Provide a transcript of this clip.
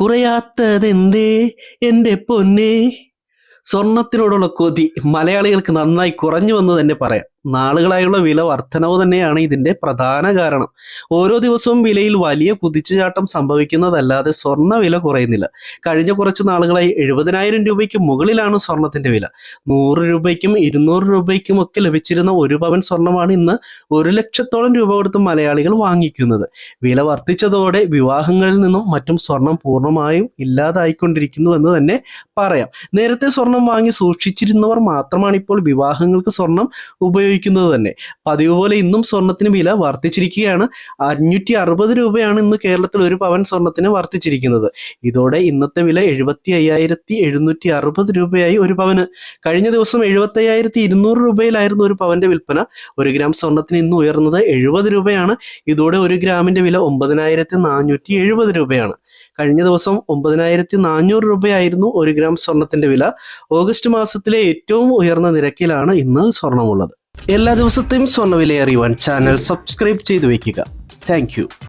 കുറയാത്തതെന്തേ? എന്റെ പൊന്നേ. സ്വർണത്തിനോടുള്ള കൊതി മലയാളികൾക്ക് നന്നായി കുറഞ്ഞു വന്നു തന്നെ പറയാം. നാളുകളായുള്ള വില വർധനവ് തന്നെയാണ് ഇതിന്റെ പ്രധാന കാരണം. ഓരോ ദിവസവും വിലയിൽ വലിയ കുതിച്ചുചാട്ടം സംഭവിക്കുന്നതല്ലാതെ സ്വർണ വില കുറയുന്നില്ല. കഴിഞ്ഞ കുറച്ച് നാളുകളായി എഴുപതിനായിരം രൂപയ്ക്ക് മുകളിലാണ് സ്വർണത്തിന്റെ വില. നൂറ് രൂപയ്ക്കും ഇരുന്നൂറ് രൂപയ്ക്കും ഒക്കെ ലഭിച്ചിരുന്ന ഒരു പവൻ സ്വർണമാണ് ഇന്ന് ഒരു ലക്ഷത്തോളം രൂപ കൊടുത്ത് മലയാളികൾ വാങ്ങിക്കുന്നത്. വില വർദ്ധിച്ചതോടെ വിവാഹങ്ങളിൽ നിന്നും മറ്റും സ്വർണം പൂർണമായും ഇല്ലാതായിക്കൊണ്ടിരിക്കുന്നു എന്ന് തന്നെ പറയാം. നേരത്തെ സ്വർണം വാങ്ങി സൂക്ഷിച്ചിരുന്നവർ മാത്രമാണ് ഇപ്പോൾ വിവാഹങ്ങൾക്ക് സ്വർണം ഉപയോഗിക്കുന്നത്. തന്നെ. പതിവ് പോലെ ഇന്നും സ്വർണത്തിന് വില വർദ്ധിച്ചിരിക്കുകയാണ്. അഞ്ഞൂറ്റി അറുപത് രൂപയാണ് ഇന്ന് കേരളത്തിൽ ഒരു പവൻ സ്വർണത്തിന് വർദ്ധിച്ചിരിക്കുന്നത്. ഇതോടെ ഇന്നത്തെ വില എഴുപത്തി അയ്യായിരത്തി എഴുന്നൂറ്റി അറുപത് രൂപയായി ഒരു പവന്. കഴിഞ്ഞ ദിവസം എഴുപത്തി അയ്യായിരത്തി ഇരുന്നൂറ് രൂപയിലായിരുന്നു ഒരു പവന്റെ വിൽപ്പന. ഒരു ഗ്രാം സ്വർണത്തിന് ഇന്ന് ഉയർന്നത് എഴുപത് രൂപയാണ്. ഇതോടെ ഒരു ഗ്രാമിന്റെ വില ഒമ്പതിനായിരത്തി നാനൂറ്റി എഴുപത് രൂപയാണ്. കഴിഞ്ഞ ദിവസം ഒമ്പതിനായിരത്തി നാനൂറ് രൂപയായിരുന്നു ഒരു ഗ്രാം സ്വർണത്തിന്റെ വില. ഓഗസ്റ്റ് മാസത്തിലെ ഏറ്റവും ഉയർന്ന നിരക്കിലാണ് ഇന്ന് സ്വർണമുള്ളത്. എല്ലാ ദിവസത്തെയും സ്വർണവില അറിയുവാൻ ചാനൽ സബ്സ്ക്രൈബ് ചെയ്തു വയ്ക്കുക. താങ്ക്